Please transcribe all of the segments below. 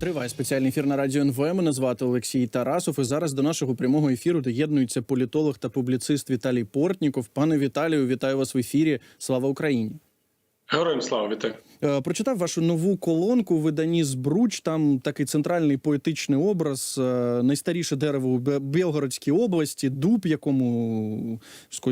Триває спеціальний ефір на радіо НВ. Мене звати Олексій Тарасов. І зараз до нашого прямого ефіру доєднується політолог та публіцист Віталій Портніков. Пане Віталію, вітаю вас в ефірі. Слава Україні! Героям слава вітаю. Е, Прочитав вашу нову колонку в виданні Збруч. Там такий центральний поетичний образ, е, найстаріше дерево у Бе- Білгородській області, дуб, якому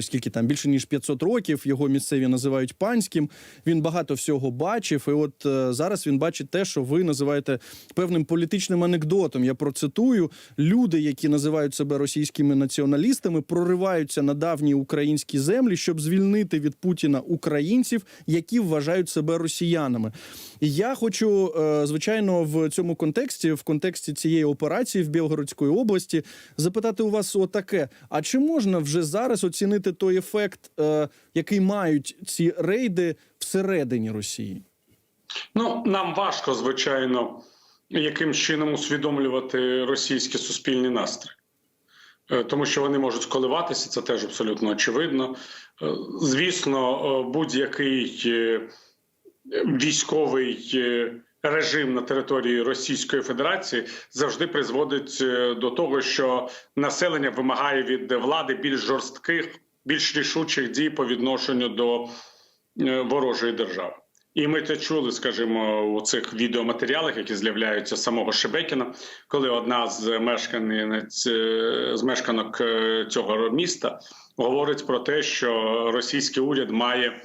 скільки там більше ніж 500 років. Його місцеві називають панським. Він багато всього бачив. І от е, зараз він бачить те, що ви називаєте певним політичним анекдотом. Я процитую: люди, які називають себе російськими націоналістами, прориваються на давні українські землі, щоб звільнити від Путіна українців, які вважають себе росіянами. І я хочу, е, звичайно, в цьому контексті, в контексті цієї операції в Білгородської області, запитати у вас отаке: а чи можна вже зараз оцінити той ефект, е, який мають ці рейди всередині Росії? Ну нам важко, звичайно, яким чином усвідомлювати російські суспільні настрої, Е, тому що вони можуть коливатися, це теж абсолютно очевидно. Звісно, будь-який військовий е, режим на території Російської Федерації завжди призводить е, до того, що населення вимагає від влади більш жорстких, більш рішучих дій по відношенню до е, ворожої держави. І ми це чули, скажімо, у цих відеоматеріалах, які з'являються самого Шебекіна, коли одна з мешканець з мешканок цього міста говорить про те, що російський уряд має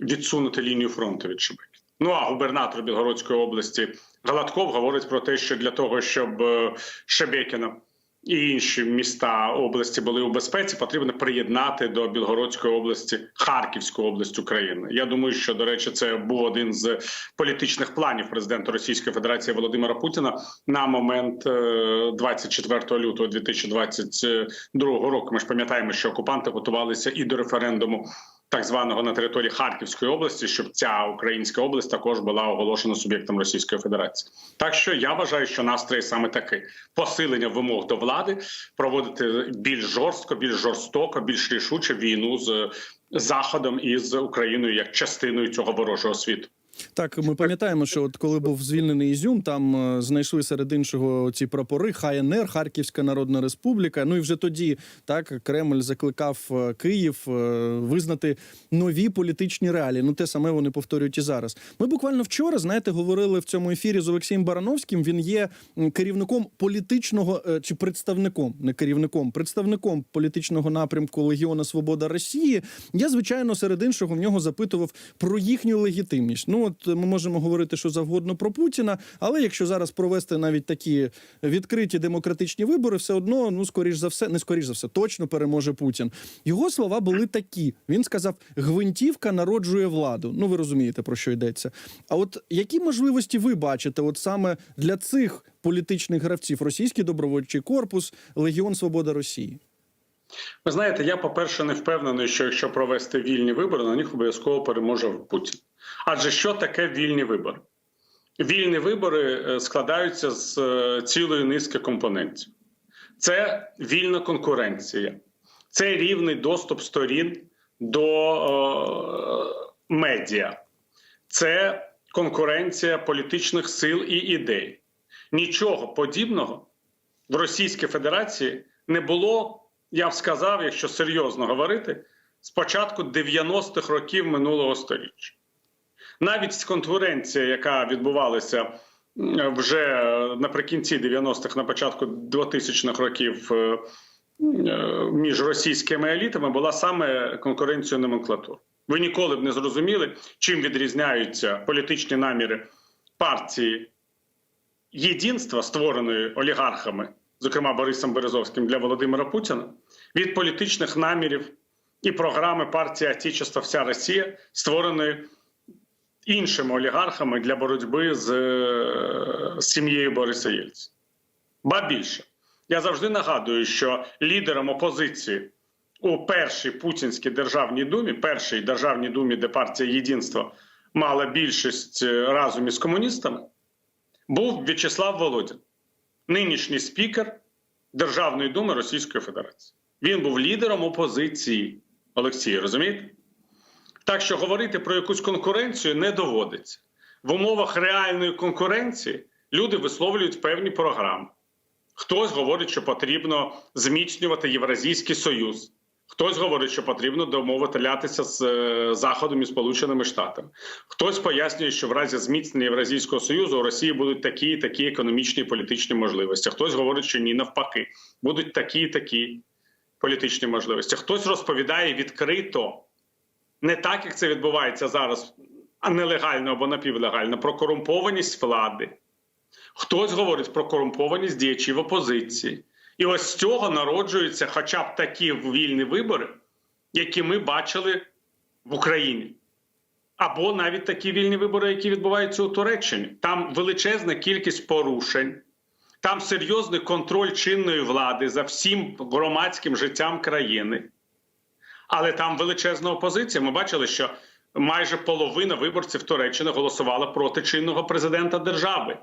відсунути лінію фронту від Шебекіна. Ну а губернатор Білгородської області Галатков говорить про те, що для того, щоб е, Шебекіно і інші міста області були у безпеці, потрібно приєднати до Білгородської області Харківську область України. Я думаю, що до речі, це був один з політичних планів президента Російської Федерації Володимира Путіна на момент е, 24 лютого 2022 року. Ми ж пам'ятаємо, що окупанти готувалися і до референдуму. Так званого на території Харківської області, щоб ця українська область також була оголошена суб'єктом Російської Федерації. Так що я вважаю, що настрій саме такий: посилення вимог до влади, проводити більш жорстко, більш жорстоко, більш рішуче війну з Заходом і з Україною як частиною цього ворожого світу. Так, ми пам'ятаємо, що от коли був звільнений Ізюм, там е, знайшли серед іншого ці прапори ХНР, Харківська Народна Республіка. Ну і вже тоді так Кремль закликав е, Київ е, визнати нові політичні реалії. Ну те саме вони повторюють і зараз. Ми буквально вчора, знаєте, говорили в цьому ефірі з Олексієм Барановським. Він є керівником політичного чи представником, не керівником, представником політичного напрямку Легіона Свобода Росії. Я звичайно серед іншого в нього запитував про їхню легітимність. Ну от ми можемо говорити, що завгодно про Путіна, але якщо зараз провести навіть такі відкриті демократичні вибори, все одно, ну скоріш за все, не скоріш за все, точно переможе Путін. Його слова були такі. Він сказав: гвинтівка народжує владу. Ну ви розумієте про що йдеться. А от які можливості ви бачите, от саме для цих політичних гравців російський добровольчий корпус, Легіон Свобода Росії? Ви знаєте, я, по-перше, не впевнений, що якщо провести вільні вибори, на них обов'язково переможе Путін. Адже що таке вільні вибори? Вільні вибори е, складаються з е, цілої низки компонентів. Це вільна конкуренція, це рівний доступ сторін до е, медіа, це конкуренція політичних сил і ідей. Нічого подібного в Російській Федерації не було, я б сказав, якщо серйозно говорити, з початку 90-х років минулого століття. Навіть конкуренція, яка відбувалася вже наприкінці 90-х, на початку 2000-х років е, е, між російськими елітами, була саме конкуренцією номенклатур. Ви ніколи б не зрозуміли, чим відрізняються політичні наміри партії єдинства, створеної олігархами, зокрема Борисом Березовським для Володимира Путіна, від політичних намірів і програми партії Отечество Вся Росія, створеної іншими олігархами для боротьби з, е, з сім'єю Бориса Єльцина. Ба більше, я завжди нагадую, що лідером опозиції у першій путінській державній думі, першій державній думі, де партія Єдинство мала більшість е, разом із комуністами, був В'ячеслав Володін, нинішній спікер Державної думи Російської Федерації. Він був лідером опозиції. Олексій, розумієте? Так що говорити про якусь конкуренцію не доводиться. В умовах реальної конкуренції люди висловлюють певні програми. Хтось говорить, що потрібно зміцнювати Євразійський Союз. Хтось говорить, що потрібно домовитися з е, Заходом і Сполученими Штатами. Хтось пояснює, що в разі зміцнення Євразійського союзу у Росії будуть такі і такі економічні і політичні можливості. Хтось говорить, що ні, навпаки, будуть такі і такі політичні можливості. Хтось розповідає відкрито, не так як це відбувається зараз, а нелегально або напівлегально, про корумпованість влади. Хтось говорить про корумпованість діячів опозиції. І ось з цього народжуються хоча б такі вільні вибори, які ми бачили в Україні. Або навіть такі вільні вибори, які відбуваються у Туреччині. Там величезна кількість порушень, там серйозний контроль чинної влади за всім громадським життям країни. Але там величезна опозиція. Ми бачили, що майже половина виборців Туреччини голосувала проти чинного президента держави.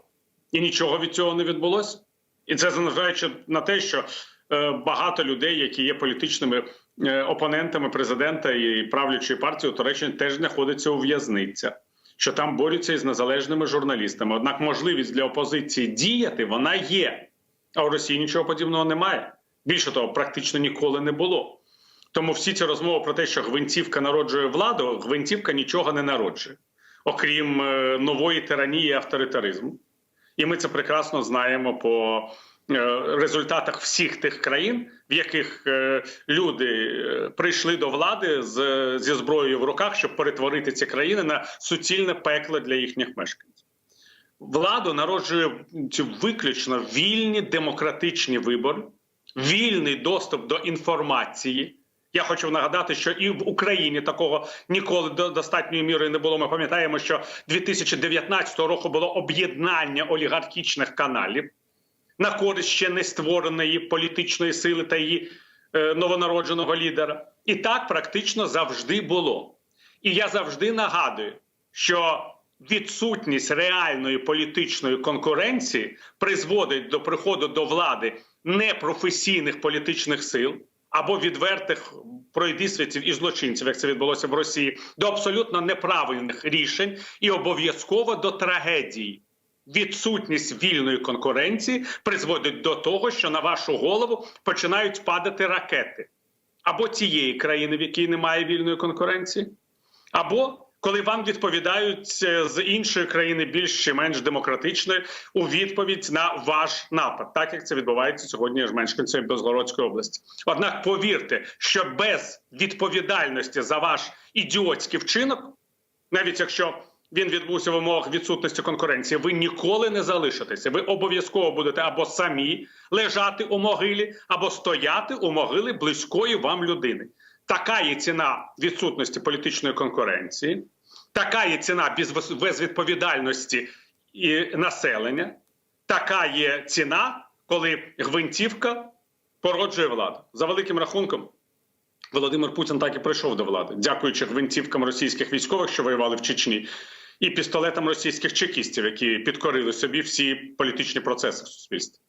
І нічого від цього не відбулося. І це зважаючи на те, що е, багато людей, які є політичними е, опонентами президента і правлячої партії у Туреччині, теж знаходяться у в'язницях, що там борються із незалежними журналістами. Однак можливість для опозиції діяти вона є. А у Росії нічого подібного немає. Більше того, практично ніколи не було. Тому всі ці розмови про те, що гвинтівка народжує владу, гвинтівка нічого не народжує, окрім е, нової тиранії авторитаризму. І ми це прекрасно знаємо по е, результатах всіх тих країн, в яких е, люди прийшли до влади з, зі зброєю в руках, щоб перетворити ці країни на суцільне пекло для їхніх мешканців. Владу народжує виключно вільні демократичні вибори, вільний доступ до інформації. Я хочу нагадати, що і в Україні такого ніколи до достатньої міри не було. Ми пам'ятаємо, що 2019 року було об'єднання олігархічних каналів на користь ще не створеної політичної сили та її е, новонародженого лідера. І так практично завжди було. І я завжди нагадую, що відсутність реальної політичної конкуренції призводить до приходу до влади непрофесійних політичних сил або відвертих пройдисвітів і злочинців, як це відбулося в Росії, до абсолютно неправильних рішень і обов'язково до трагедії. Відсутність вільної конкуренції призводить до того, що на вашу голову починають падати ракети або цієї країни, в якій немає вільної конкуренції, або коли вам відповідають е, з іншої країни більш чи менш демократичної у відповідь на ваш напад, так як це відбувається сьогодні ж мешканцями Безгородської області. Однак повірте, що без відповідальності за ваш ідіотський вчинок, навіть якщо він відбувся в умовах відсутності конкуренції, ви ніколи не залишитеся. Ви обов'язково будете або самі лежати у могилі, або стояти у могилі близької вам людини. Така є ціна відсутності політичної конкуренції, така є ціна без- безвідповідальності і населення, така є ціна, коли гвинтівка породжує владу. За великим рахунком, Володимир Путін так і прийшов до влади, дякуючи гвинтівкам російських військових, що воювали в Чечні, і пістолетам російських чекістів, які підкорили собі всі політичні процеси в суспільстві.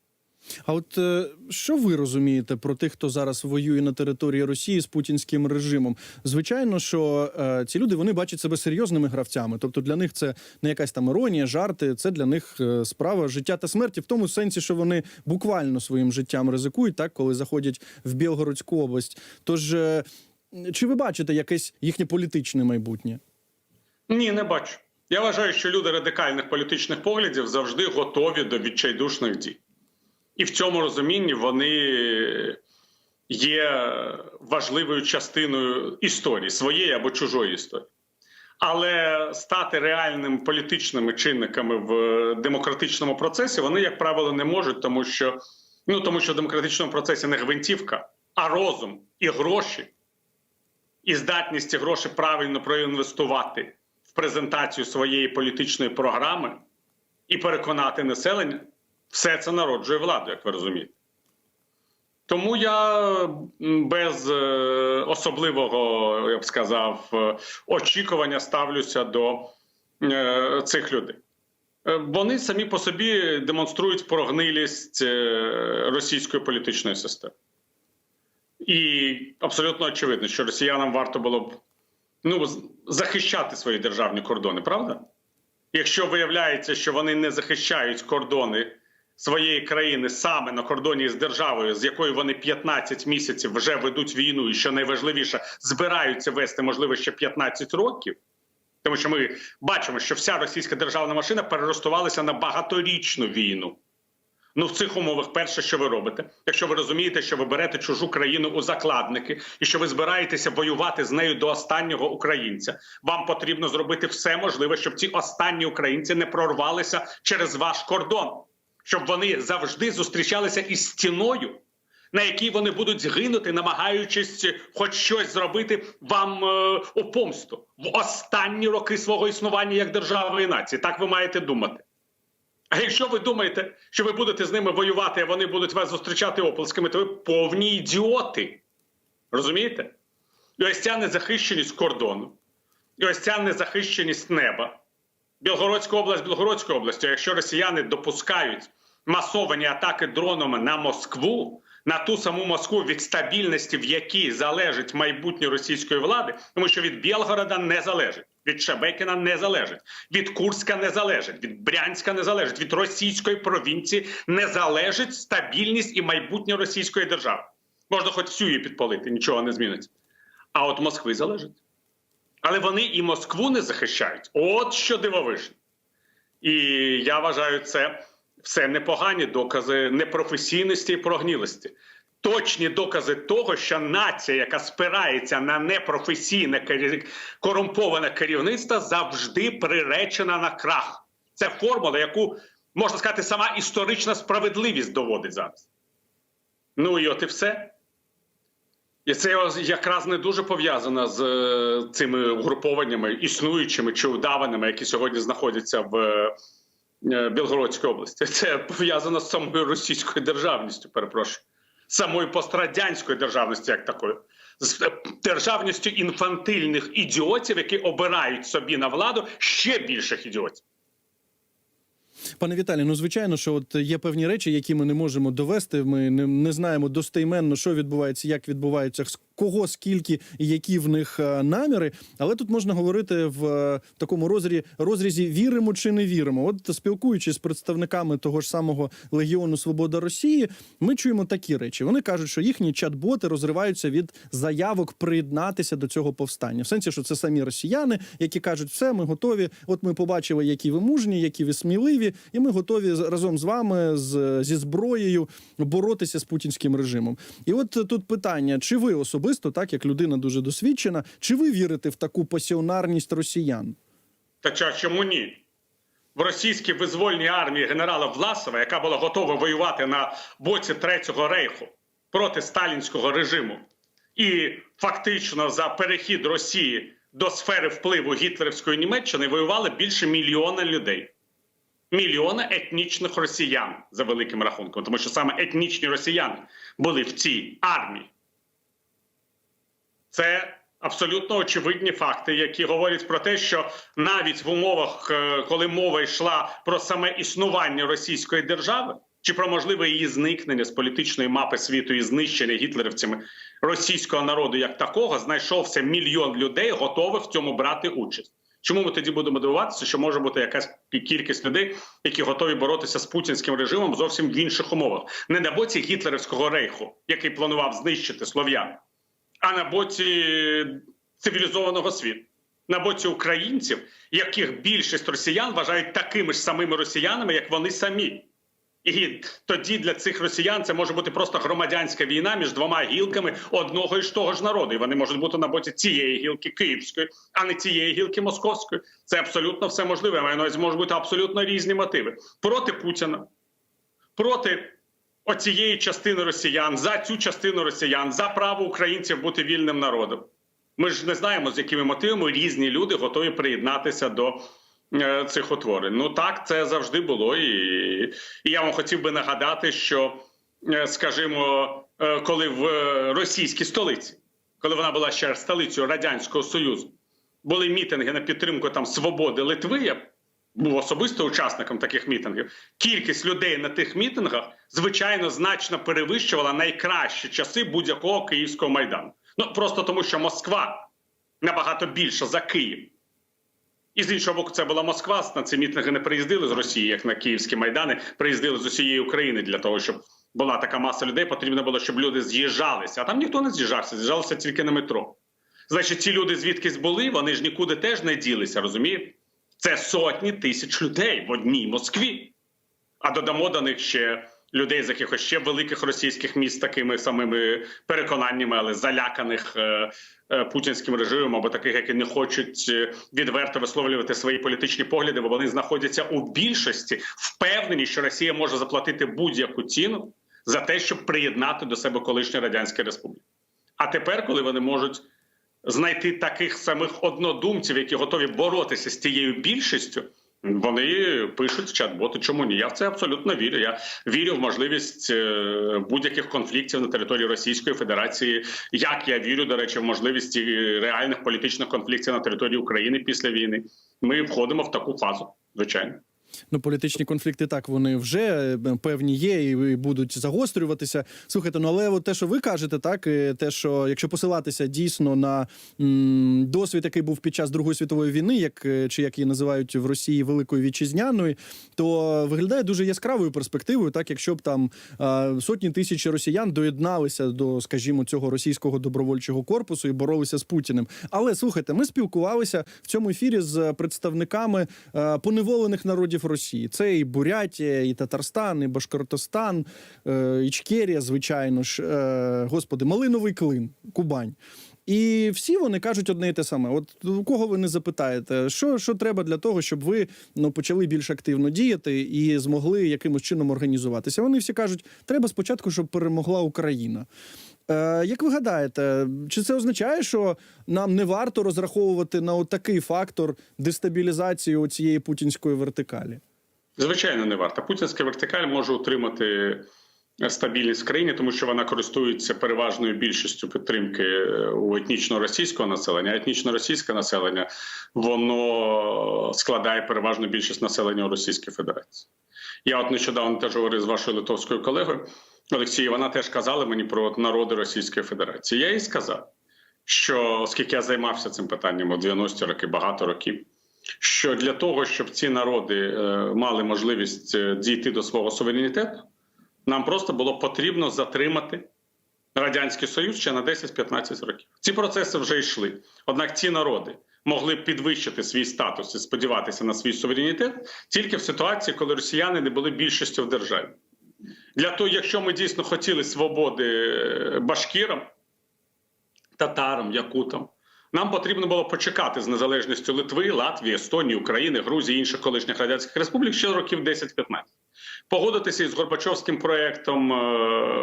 А от е, що ви розумієте про тих, хто зараз воює на території Росії з путінським режимом? Звичайно, що е, ці люди вони бачать себе серйозними гравцями. Тобто для них це не якась там іронія, жарти. Це для них е, справа життя та смерті, в тому сенсі, що вони буквально своїм життям ризикують, так коли заходять в Білгородську область. Тож е, чи ви бачите якесь їхнє політичне майбутнє? Ні, не бачу. Я вважаю, що люди радикальних політичних поглядів завжди готові до відчайдушних дій. І в цьому розумінні вони є важливою частиною історії, своєї або чужої історії. Але стати реальними політичними чинниками в демократичному процесі вони, як правило, не можуть, тому що ну тому що в демократичному процесі не гвинтівка, а розум і гроші, і здатність ці гроші правильно проінвестувати в презентацію своєї політичної програми і переконати населення, все це народжує владу, як ви розумієте. Тому я без е, особливого, я б сказав, е, очікування ставлюся до е, цих людей. Вони самі по собі демонструють прогнилість російської політичної системи. І абсолютно очевидно, що росіянам варто було б ну, захищати свої державні кордони, правда? Якщо виявляється, що вони не захищають кордони своєї країни саме на кордоні з державою, з якою вони 15 місяців вже ведуть війну, і що найважливіше, збираються вести, можливо, ще 15 років. Тому що ми бачимо, що вся російська державна машина переростувалася на багаторічну війну. Ну, в цих умовах, перше, що ви робите, якщо ви розумієте, що ви берете чужу країну у закладники і що ви збираєтеся воювати з нею до останнього українця, вам потрібно зробити все можливе, щоб ці останні українці не прорвалися через ваш кордон, щоб вони завжди зустрічалися із стіною, на якій вони будуть гинути, намагаючись хоч щось зробити вам е, у помсту в останні роки свого існування як держави і нації. Так ви маєте думати. А якщо ви думаєте, що ви будете з ними воювати, а вони будуть вас зустрічати оплесками, то ви повні ідіоти. Розумієте? І ось ця незахищеність кордону, і ось ця незахищеність неба. Білгородська область, Білгородська область. Якщо росіяни допускають масовані атаки дронами на Москву, на ту саму Москву, від стабільності, в якій залежить майбутнє російської влади, тому що від Білгорода не залежить, від Шебекіна не залежить, від Курська не залежить, від Брянська не залежить, від російської провінції не залежить стабільність і майбутнє російської держави. Можна хоч всю її підпалити, нічого не зміниться. А от Москви залежить. Але вони і Москву не захищають. От що дивовижно. І я вважаю, це все непогані докази непрофесійності і прогнілості. Точні докази того, що нація, яка спирається на непрофесійне корумповане керівництво, завжди приречена на крах. Це формула, яку можна сказати, сама історична справедливість доводить зараз. Ну і от і все. І це якраз не дуже пов'язано з е, цими угрупованнями, існуючими чи удаваними, які сьогодні знаходяться в е, Білгородській області. Це пов'язано з самою російською державністю, перепрошую, самою пострадянською державністю, як такою, з е, державністю інфантильних ідіотів, які обирають собі на владу ще більших ідіотів. Пане Віталій, ну звичайно, що от є певні речі, які ми не можемо довести. Ми не, не знаємо достейменно, що відбувається, як відбувається, кого, скільки і які в них е, наміри. Але тут можна говорити в е, такому розрізі, розрізі віримо чи не віримо. От спілкуючись з представниками того ж самого Легіону Свобода Росії, ми чуємо такі речі. Вони кажуть, що їхні чат-боти розриваються від заявок приєднатися до цього повстання. В сенсі, що це самі росіяни, які кажуть, все, ми готові. От ми побачили, які ви мужні, які ви сміливі, і ми готові разом з вами з, зі зброєю боротися з путінським режимом. І от тут питання: чи ви особисто, так як людина дуже досвідчена, чи ви вірите в таку пасіонарність росіян? Та чому ні? В російській визвольній армії генерала Власова, яка була готова воювати на боці Третього рейху проти сталінського режиму, і фактично за перехід Росії до сфери впливу гітлерівської Німеччини воювали більше мільйона людей. Мільйона етнічних росіян за великим рахунком, тому що саме етнічні росіяни були в цій армії. Це абсолютно очевидні факти, які говорять про те, що навіть в умовах, е, коли мова йшла про саме існування російської держави, чи про можливе її зникнення з політичної мапи світу і знищення гітлерівцями російського народу як такого, знайшовся мільйон людей, готових в цьому брати участь. Чому ми тоді будемо дивуватися, що може бути якась кількість людей, які готові боротися з путінським режимом зовсім в інших умовах, не на боці гітлерівського рейху, який планував знищити слов'ян, а на боці цивілізованого світу, на боці українців, яких більшість росіян вважають такими ж самими росіянами, як вони самі. І тоді для цих росіян це може бути просто громадянська війна між двома гілками одного і ж того ж народу. І вони можуть бути на боці цієї гілки київської, а не цієї гілки московської. Це абсолютно все можливе. Маю на можуть бути абсолютно різні мотиви проти Путіна, проти оцієї частини росіян, за цю частину росіян, за право українців бути вільним народом. Ми ж не знаємо, з якими мотивами різні люди готові приєднатися до цих утворень. Ну так, це завжди було. І, і я вам хотів би нагадати, що, е, скажімо, е, коли в е, російській столиці, коли вона була ще столицею Радянського Союзу, були мітинги на підтримку там свободи Литви. Я був особисто учасником таких мітингів. Кількість людей на тих мітингах, звичайно, значно перевищувала найкращі часи будь-якого київського майдану. Ну просто тому, що Москва набагато більша за Київ. І з іншого боку, це була Москва. На ці мітинги не приїздили з Росії, як на київські майдани, приїздили з усієї України для того, щоб була така маса людей. Потрібно було, щоб люди з'їжджалися. А там ніхто не з'їжджався, з'їжджалися тільки на метро. Значить, ці люди звідкись були, вони ж нікуди теж не ділися, розумієте? Це сотні тисяч людей в одній Москві. А додамо до них ще людей з якихось ще великих російських міст такими самими переконаннями, але заляканих е, е, путінським режимом, або таких, які не хочуть е, відверто висловлювати свої політичні погляди, бо вони знаходяться у більшості, впевнені, що Росія може заплатити будь-яку ціну за те, щоб приєднати до себе колишні радянські республіки. А тепер, коли вони можуть знайти таких самих однодумців, які готові боротися з тією більшістю. Вони пишуть в чат-боти. Чому ні? Я в це абсолютно вірю. Я вірю в можливість е, будь-яких конфліктів на території Російської Федерації. Як я вірю, до речі, в можливість реальних політичних конфліктів на території України після війни. Ми входимо в таку фазу, звичайно. Ну, політичні конфлікти так вони вже е, певні є і будуть загострюватися. Слухайте, ну але от те, що ви кажете, так те, що якщо посилатися дійсно на м, досвід, який був під час Другої світової війни, як е, чи як її називають в Росії Великою Вітчизняної, то виглядає дуже яскравою перспективою, так якщо б там е, сотні тисяч росіян доєдналися до, скажімо, цього російського добровольчого корпусу і боролися з Путіним. Але слухайте, ми спілкувалися в цьому ефірі з представниками е, поневолених народів Росії. Це і Бурятія, і Татарстан, і Башкортостан, е, Ічкерія, звичайно ж, е, господи, Малиновий Клин, Кубань. І всі вони кажуть одне і те саме. От у кого ви не запитаєте, що, що треба для того, щоб ви ну, почали більш активно діяти і змогли якимось чином організуватися? Вони всі кажуть, треба спочатку, щоб перемогла Україна. Е, як ви гадаєте, чи це означає, що нам не варто розраховувати на такий фактор дестабілізації цієї путінської вертикалі? Звичайно, не варто. Путінська вертикаль може утримати стабільність в країні, тому що вона користується переважною більшістю підтримки е, у етнічно російського населення. Етнічно російське населення воно складає переважну більшість населення у Російській Федерації. Я от нещодавно теж говорив з вашою литовською колегою Олексією. Вона теж казала мені про народи Російської Федерації. Я їй сказав, що оскільки я займався цим питанням у 90-ті роки, багато років. Що для того, щоб ці народи е, мали можливість е, дійти до свого суверенітету, нам просто було потрібно затримати радянський союз ще на 10-15 років. Ці процеси вже йшли. Однак ці народи могли б підвищити свій статус і сподіватися на свій суверенітет тільки в ситуації, коли росіяни не були більшістю в державі. Для того, якщо ми дійсно хотіли свободи е, башкірам, татарам, якутам. Нам потрібно було почекати з незалежністю Литви, Латвії, Естонії, України, Грузії, інших колишніх радянських республік ще років 10-15. Погодитися із Горбачовським проєктом е,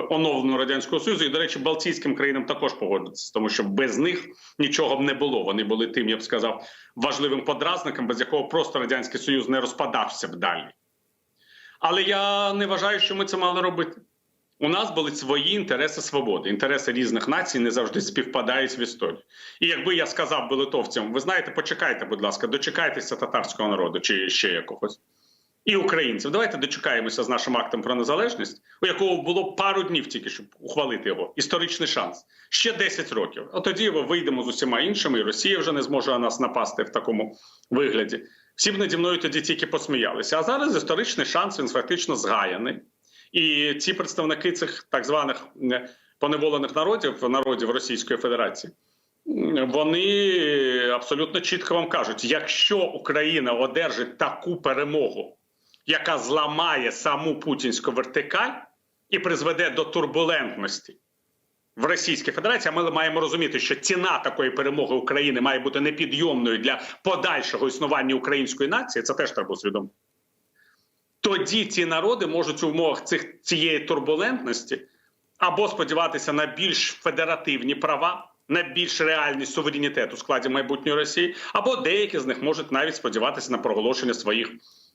оновленого радянського союзу, і до речі, Балтійським країнам також погодитися, тому що без них нічого б не було. Вони були тим, я б сказав, важливим подразником, без якого просто радянський союз не розпадався б далі. Але я не вважаю, що ми це мали робити. У нас були свої інтереси свободи. Інтереси різних націй не завжди співпадають в історії. І якби я сказав би литовцям, ви знаєте, почекайте, будь ласка, дочекайтеся татарського народу чи ще якогось. І українців, давайте дочекаємося з нашим актом про незалежність, у якого було пару днів тільки, щоб ухвалити його. Історичний шанс. Ще 10 років. А тоді ми вийдемо з усіма іншими, і Росія вже не зможе на нас напасти в такому вигляді. Всі б наді мною тоді тільки посміялися. А зараз історичний шанс він фактично згаяний. І ці представники цих так званих е, поневолених народів, народів Російської Федерації, вони абсолютно чітко вам кажуть: якщо Україна одержить таку перемогу, яка зламає саму путінську вертикаль і призведе до турбулентності в Російській Федерації, ми маємо розуміти, що ціна такої перемоги України має бути непідйомною для подальшого існування української нації. Це теж треба усвідомити. Тоді ці народи можуть у умовах цих цієї турбулентності або сподіватися на більш федеративні права, на більш реальний суверенітет у складі майбутньої Росії, або деякі з них можуть навіть сподіватися на проголошення своїх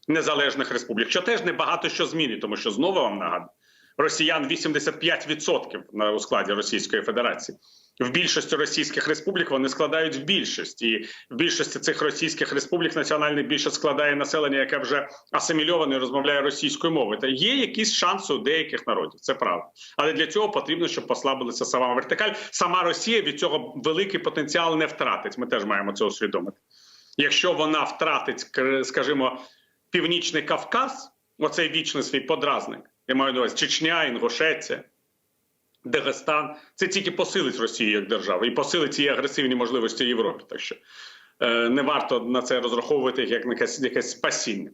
незалежних республік, що теж небагато що змінить, тому що знову вам нагадую, росіян 85% на у складі Російської Федерації. В більшості російських республік вони складають в більшість, і в більшості цих російських республік національна більшість складає населення, яке вже асимільоване і розмовляє російською мовою. Та є якісь шанси у деяких народів, це правда. Але для цього потрібно, щоб послабилася сама вертикаль. Сама Росія від цього великий потенціал не втратить. Ми теж маємо це усвідомити. Якщо вона втратить, скажімо, Північний Кавказ, оцей вічний свій подразник, я маю на увазі Чечня, Інгушеція, Дагестан, це тільки посилить Росію як державу і посилить ці агресивні можливості Європи. Так що е, не варто на це розраховувати як на якесь, якесь спасіння.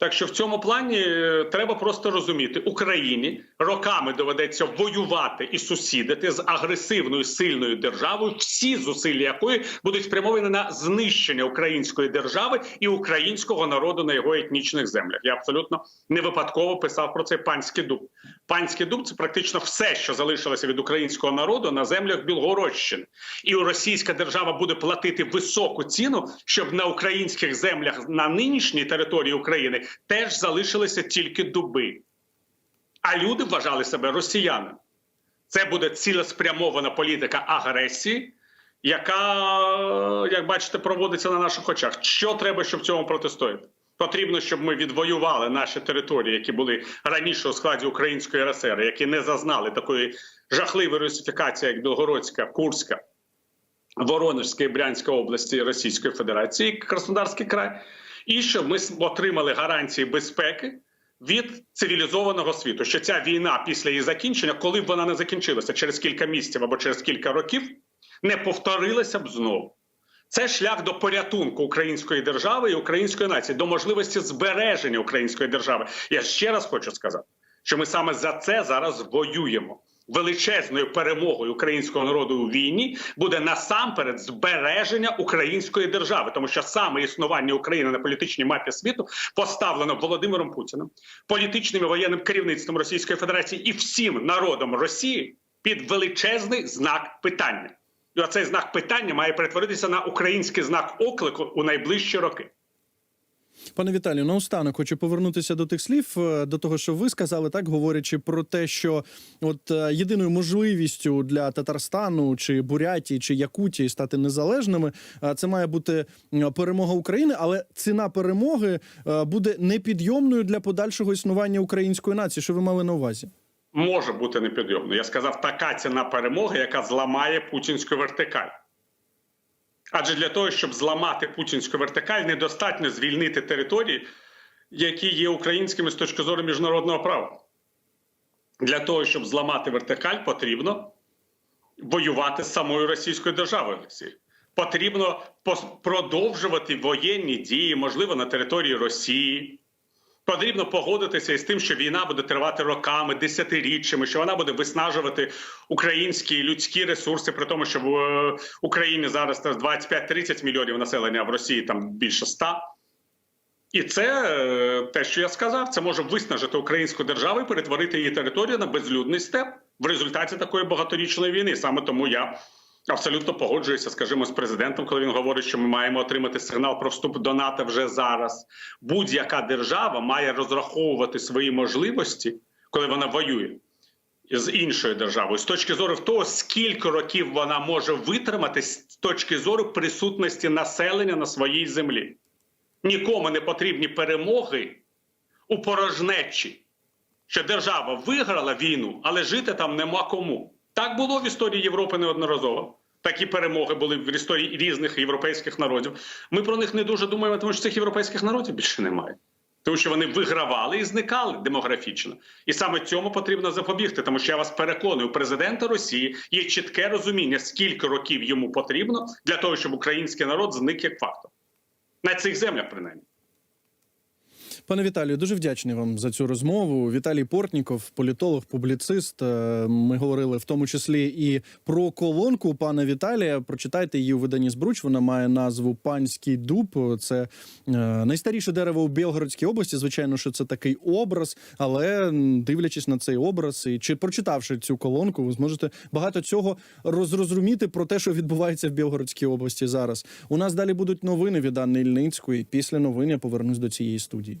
Так що в цьому плані е, треба просто розуміти, Україні роками доведеться воювати і сусідити з агресивною сильною державою, всі зусилля якої будуть спрямовані на знищення української держави і українського народу на його етнічних землях. Я абсолютно не випадково писав про це панський дуб. Панський дуб це практично все, що залишилося від українського народу на землях Білгородщини. І російська держава буде платити високу ціну, щоб на українських землях на нинішній території України теж залишилися тільки дуби. А люди вважали себе росіянами. Це буде цілеспрямована політика агресії, яка, як бачите, проводиться на наших очах. Що треба, щоб цьому протистояти? Потрібно, щоб ми відвоювали наші території, які були раніше у складі Української РСР, які не зазнали такої жахливої русифікації, як Білгородська, Курська, Воронежська і Брянська області Російської Федерації, Краснодарський край, і щоб ми отримали гарантії безпеки від цивілізованого світу, що ця війна після її закінчення, коли б вона не закінчилася через кілька місяців або через кілька років, не повторилася б знову. Це шлях до порятунку української держави і української нації, до можливості збереження української держави. Я ще раз хочу сказати, що ми саме за це зараз воюємо. Величезною перемогою українського народу у війні буде насамперед збереження української держави, тому що саме існування України на політичній мапі світу поставлено Володимиром Путіним, політичним і воєнним керівництвом Російської Федерації і всім народом Росії під величезний знак питання. І оцей знак питання має перетворитися на український знак оклику у найближчі роки. Пане Віталію, наостанок хочу повернутися до тих слів, е, до того, що ви сказали, так говорячи про те, що от е, єдиною можливістю для Татарстану чи Бурятії чи Якутії стати незалежними, е, це має бути перемога України, але ціна перемоги буде непідйомною для подальшого існування української нації. Що ви мали на увазі? Може бути непідйомно. Я сказав, така ціна перемоги, яка зламає путінську вертикаль. Адже для того, щоб зламати путінську вертикаль, недостатньо звільнити території, які є українськими з точки зору міжнародного права. Для того, щоб зламати вертикаль, потрібно воювати з самою Російською державою. Олексій. Потрібно продовжувати воєнні дії, можливо, на території Росії. Потрібно погодитися із тим, що війна буде тривати роками, десятиріччями, що вона буде виснажувати українські людські ресурси, при тому, що в е, Україні зараз 25-30 мільйонів населення, а в Росії там більше 100. І це е, те, що я сказав, це може виснажити українську державу і перетворити її територію на безлюдний степ в результаті такої багаторічної війни. Саме тому я абсолютно погоджуюся, скажімо, з президентом, коли він говорить, що ми маємо отримати сигнал про вступ до НАТО вже зараз. Будь-яка держава має розраховувати свої можливості, коли вона воює з іншою державою, з точки зору того, скільки років вона може витримати з точки зору присутності населення на своїй землі. Нікому не потрібні перемоги у порожнечі, що держава виграла війну, але жити там нема кому. Так було в історії Європи неодноразово. Такі перемоги були в історії різних європейських народів. Ми про них не дуже думаємо, тому що цих європейських народів більше немає. Тому що вони вигравали і зникали демографічно. І саме цьому потрібно запобігти, тому що я вас переконую, у президента Росії є чітке розуміння, скільки років йому потрібно для того, щоб український народ зник як фактор. На цих землях, принаймні. Пане Віталію, дуже вдячний вам за цю розмову. Віталій Портніков, політолог, публіцист. Е, Ми говорили в тому числі і про колонку пана Віталія. Прочитайте її у виданні Збруч. Вона має назву Панський дуб. Це е, найстаріше дерево у Білгородській області. Звичайно, що це такий образ, але дивлячись на цей образ, і чи прочитавши цю колонку, ви зможете багато цього розрозуміти про те, що відбувається в Білгородській області зараз. У нас далі будуть новини від Анни Ільницької. Після новин я повернусь до цієї студії.